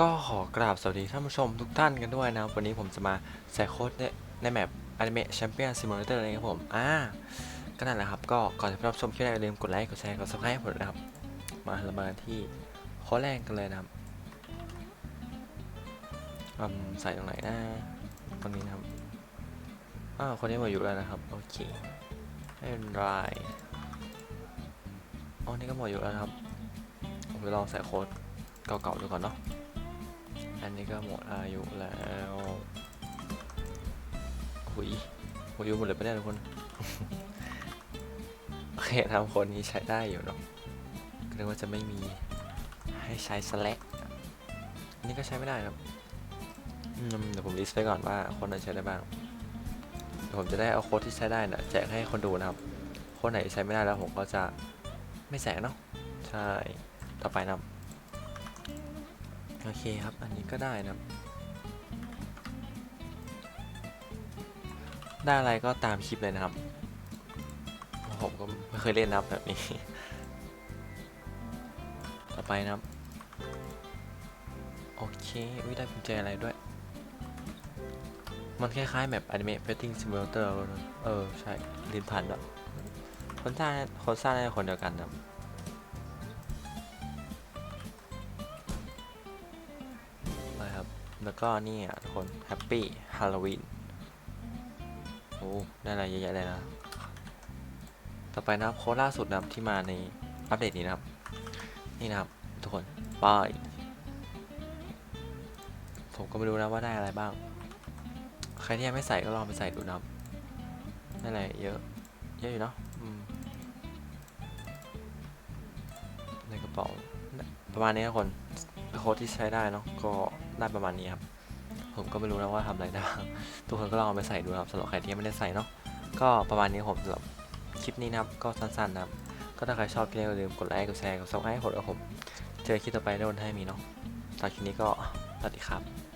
ก็ขอกราบสวัสดีท่านผู้ชมทุกท่านกันด้วยนะ วันนี้ผมจะมาใส่โค้ดในในแมป Anime Champion Simulator เลยครับผม อ่า ก็นั่นแหละครับ ก็ก่อนจะไปรับชมคลิปแรกอย่าลืมกดไลค์ กดแชร์ กด subscribe ผมนะครับ มาเรามาที่โค้ดแรกกันเลยนะครับอืมใส่ตรงไหนนะตรงนี้นะครับ อ้าวคนนี้หมดอยู่แล้วนะครับ โอเคไม่เป็นไรอ๋อนี่ก็หมดอยู่แล้วครับ ผมไปลองใส่โค้ดเก่าๆดูก่อนเนาะ อันนี้ก็หมดอายุแล้วหุยหมดอายุหมดเลยปะเนี่ยทุกคน โอเคทำคนนี้ใช้ได้อยู่เนาะก็นึกว่าจะไม่มีให้ใช้สแลกอันนี้ก็ใช้ไม่ได้ครับเดี๋ยวผมลิสต์ไว้ก่อนว่าคนไหนใช้ได้บ้างเดี๋ยวผมจะได้เอาโค้ดที่ใช้ได้นะแจกให้คนดูนะครับโค้ดไหนใช้ไม่ได้แล้วผมก็จะไม่แจกเนาะ ใช่ ต่อไปนะ โอเคครับ อันนี้ก็ได้นะได้อะไรก็ตามคลิปเลยนะครับ ผมก็ไม่เคยเล่นนับแบบนี้ ต่อไปนะครับ โอเควิได้กุญแจอะไรด้วย มันคล้ายๆแบบ Anime Fighting Simulator เลยเออ ใช่ลินพันแบบคนสร้างคนสร้างได้คนเดียวกันนะครับ แล้วก็นี่อะทุกคนแฮปปี้ฮาโลวีนโอ้ได้อะไรเยอะแยะเลยนะ ต่อไปนะครับโค้ดล่าสุดนะครับที่มาในอัปเดตนี้นะครับ นี่นะครับ ทุกคนป้ายผมก็ไม่รู้นะว่าได้อะไรบ้าง ใครที่ยังไม่ใส่ก็ลองไปใส่ดูนะครับได้อะไรเยอะ เยอะอยู่เนาะในกระเป๋าประมาณนี้นะทุกคน ค้ดที่ใช้ได้เนาะก็ได้ประมาณนี้ครับ ผมก็ไม่รู้นะว่าทำอะไรได้บ้างทุกคนก็ลองเอาไปใส่ดูครับสำหรับใครที่ยังไม่ได้ใส่เนาะก็ประมาณนี้ผมสำหรับคลิปนี้นะครับก็สั้นๆนะครับก็ถ้าใครชอบคลิปนี้ก็อย่าลืมกดไลค์กดแชร์กดซับสไครต์ให้ผมด้วยครับผมเจอคลิปต่อไปได้วันให้มีเนาะตอนคลิปนี้ก็สวัสดีครับ